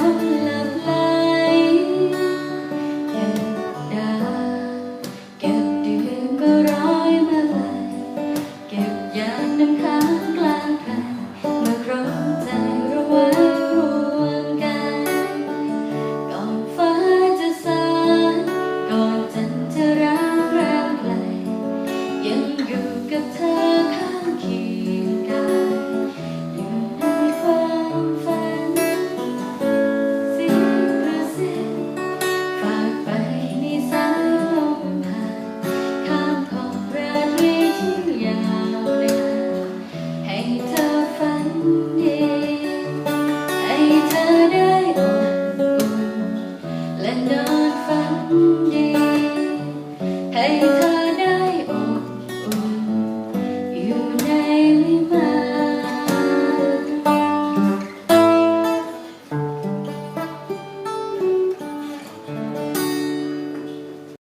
love. ดีให้เธอได้อบทนและอนฝันดีให